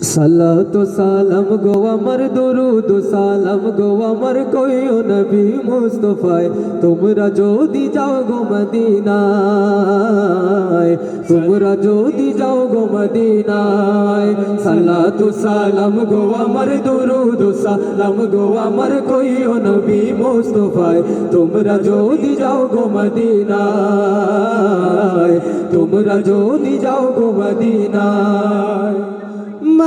সালাত সালাম গো আমার দরুদ সালাম গো আমার কইও নবী মুস্তফায় তোমরা যদি যাও গো মদিনায় তোমরা যদি যাও গো মদিনায় সালাত সালাম গো আমার দরুদ সালাম গো আমার কইও নবী মুস্তফায় তোমরা যদি যাও গো মদিনায় তোমরা যদি যাও গো মদিনায়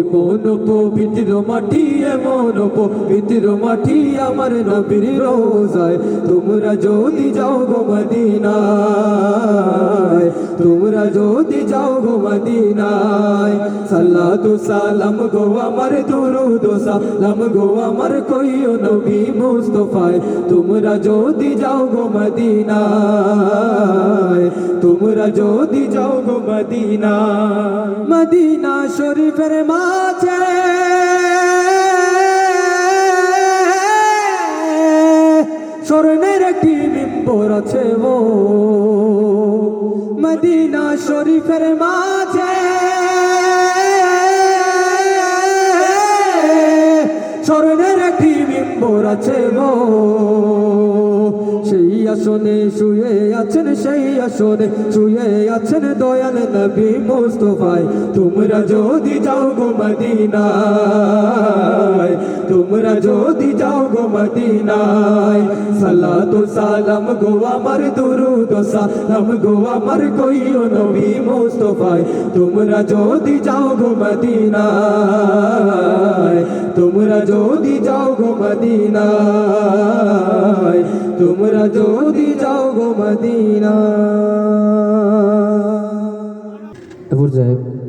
এমন পবিত্র মাটি, এমন পবিত্র মাটি আমার নবীর রোজায়। তোমরা যদি যাও গো মদিনায়, তোমরা যদি যাও গো মদিনায়। সাল্লাতু সালাম গো আমার দুরুদ সালাম গো আমার কইও নবী মুস্তফায়। তোমরা যদি যাও গো মদিনায় তোমরা যদি যাও গো মদিনা। মদিনা শরীফের মাঝে। স্বর্ণের একটি বিম্বর আছে ও মদিনা শরীফের মাঝে। স্বর্ণের একটি বিম্বর আছে গো। সেই আসনে শুয়ে আছেন, সেই আসনে শুয়ে আছেন দয়াল নবী মুস্তফায়। তোমরা যদি যাও গো মদিনায়, তোমরা যদি যাও গো মদিনায়, সালাতু সালাম গো আমার দুরুদ সালাম গো আমার কইও নবী মুস্তফায়। তোমরা যদি যাও গো মদিনায়, তোমরা যদি যাও গো মদিনায় তোমরা যদি যাও গো মদিনা। পর্যায়ে